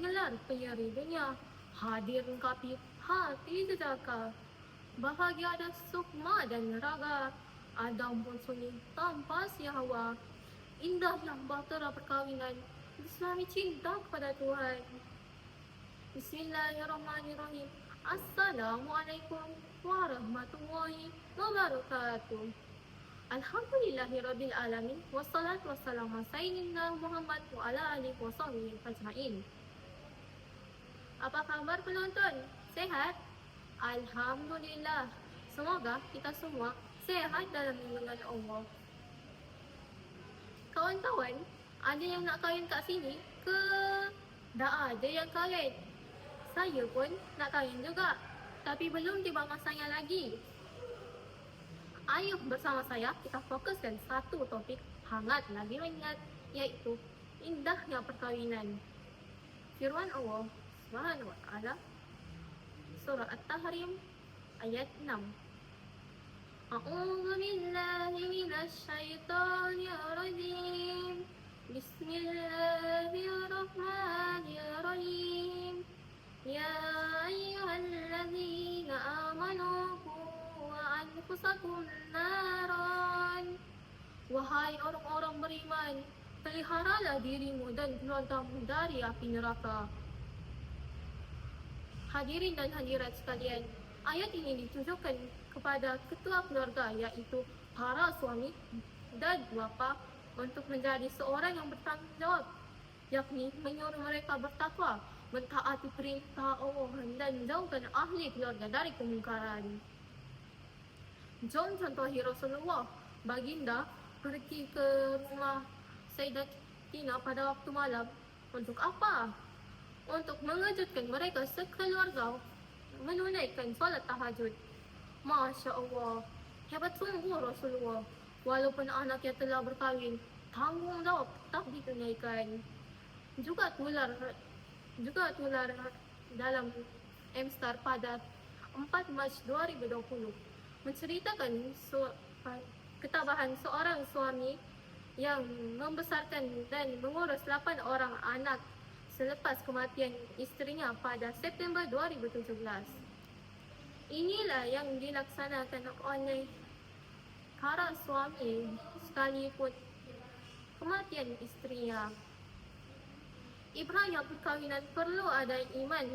gelar penyeri dunia. Hadir lengkapi hati jejaka. Bahagia ada sukma dan raga. Adam pun sunyi tanpa sihawa. Indah yang bahtera perkawinan. Islami cinta kepada Tuhan. Bismillahirrahmanirrahim. Assalamualaikum warahmatullahi wabarakatuh. Alhamdulillahirabbil alamin wassalatu wassalamu ala sayyidina Muhammad wa ala alihi wasahbihi ajmain. Apa kabar penonton? Sehat? Alhamdulillah. Semoga kita semua sehat dalam lindungan Allah. Kawan-kawan, ada yang nak kahwin kat sini ke? Dah ada yang kahwin. Saya pun nak kahwin juga. Tapi belum tiba masanya lagi. Ayo bersama saya kita fokuskan satu topik hangat lagi mengingat iaitu indahnya perkawinan. Firman Allah Subhanahu wa taala surah At-Tahrim ayat 6. A'udzu billahi minasy syaithanir rajim. Bismillahirrahmanirrahim. Ya beriman Peliharalah dirimu dan keluargamu dari api neraka Hadirin dan hadirat sekalian Ayat ini ditujukan kepada ketua keluarga iaitu para suami dan bapa untuk menjadi seorang yang bertanggungjawab yakni menyuruh mereka bertakwa, mentaati perintah Allah dan jauhkan ahli keluarga dari kemungkaran. Jom contohi Rasulullah Baginda pergi ke rumah Sayyidatina pada waktu malam Untuk apa? Untuk mengejutkan mereka sekeluarga Menunaikan solat tahajud. Masya Allah Hebat sungguh Rasulullah. Walaupun anaknya telah berkahwin Tanggungjawab tetap ditunaikan. Juga tular Juga tular dalam M-Star pada 4 Mac 2020 menceritakan so, ketabahan seorang suami yang membesarkan dan mengurus 8 orang anak selepas kematian isterinya pada September 2017. Inilah yang dilaksanakan oleh para suami sekalipun kematian isterinya. Ibrahim perkahwinan perlu ada iman.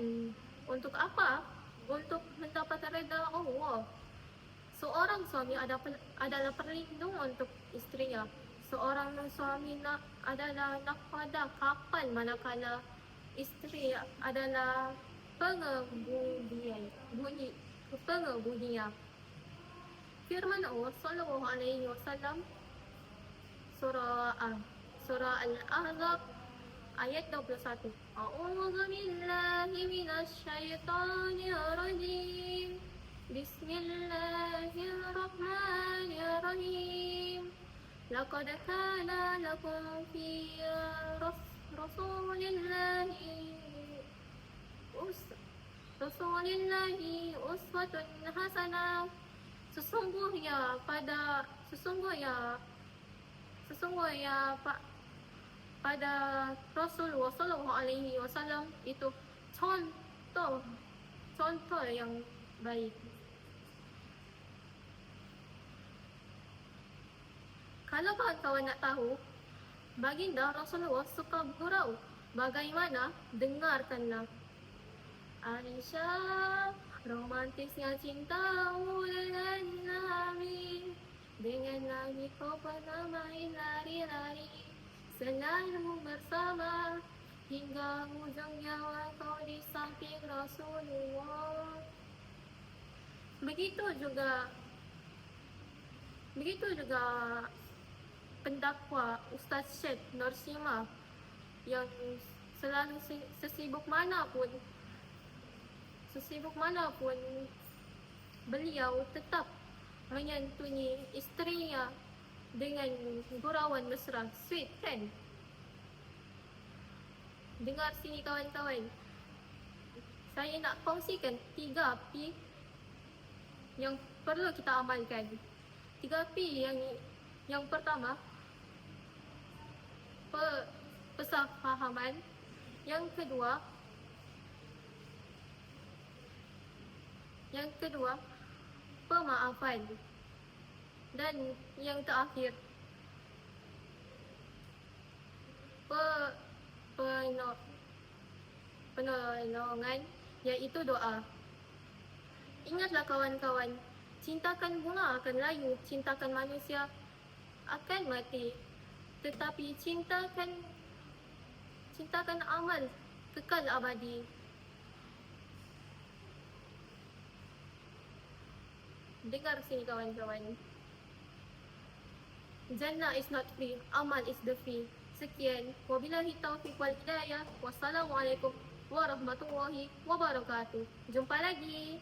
Untuk apa? Untuk mendapat redha Allah seorang suami adalah perlindung untuk isterinya seorang suami nak adalah nakhada kapal manakala isteri adalah pengebudian bunyi pengebudian firman Allah sallallahu alaihi wasallam surah ah, surah al-ahzab ayat 21 a'udzu billahi minasyaitonir rajim Bismillahirrahmanirrahim. لقد كان لكم في رسول الله رسول الله أسوة حسنة sesungguhnya pada sesungguhnya sesungguhnya pak pada Rasulullah Sallallahu Alaihi Wasallam itu contoh contoh yang baik. Kalau kawan-kawan nak tahu, baginda Rasulullah suka bergurau. Bagaimana? Dengarkanlah. Aisyah, romantisnya cintamu dengan Nabi. Dengan Nabi kau pernah main lari-lari. Selalu bersama hingga ujung nyawa kau di samping Rasulullah. Begitu juga Begitu juga pendakwa Ustaz Syed Norsima yang selalu sesibuk mana pun sesibuk mana pun beliau tetap menyantuni isterinya dengan gurauan mesra sweet kan dengar sini kawan-kawan saya nak kongsikan tiga P yang perlu kita amalkan. Tiga P yang yang pertama pe, pesafahaman Yang kedua, yang kedua, pemaafan. Dan yang terakhir, pe, peno, penolongan iaitu doa. Ingatlah kawan-kawan, cintakan bunga akan layu, cintakan manusia akan mati. Tetapi cintakan cintakan amal kekal abadi. Dengar sini kawan-kawan. Jannah is not free, amal is the free. Sekian, wabillahi taufiq wal hidayah. Wassalamualaikum warahmatullahi wabarakatuh. Jumpa lagi.